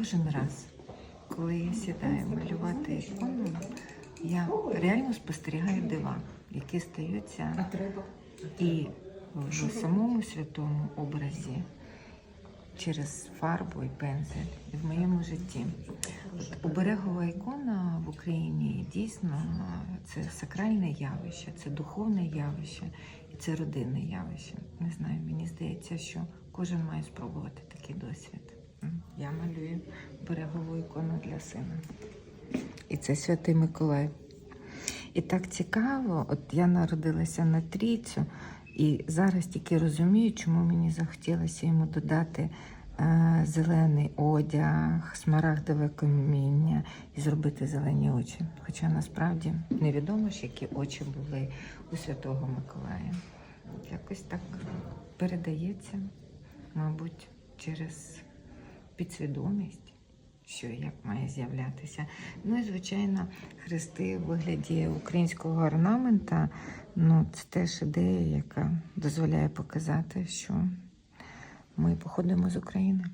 кожен раз, коли я сідаю малювати ікону, я реально спостерігаю дива, які стаються і в самому святому образі через фарбу і пензель, і в моєму житті. От оберегова ікона в Україні дійсно це сакральне явище, це духовне явище і це родинне явище. Не знаю, мені здається, що кожен має спробувати такий берегову ікону для сина. І це святий Миколай. І так цікаво, от я народилася на трійцю, і зараз тільки розумію, чому мені захотілося йому додати е, зелений одяг, смарагдове каміння і зробити зелені очі. Хоча насправді невідомо ж, які очі були у Святого Миколая. Якось так передається, мабуть, через підсвідомість що і як має з'являтися. Ну і звичайно, хрести у вигляді українського орнамента. Ну, це теж ідея, яка дозволяє показати, що ми походимо з України.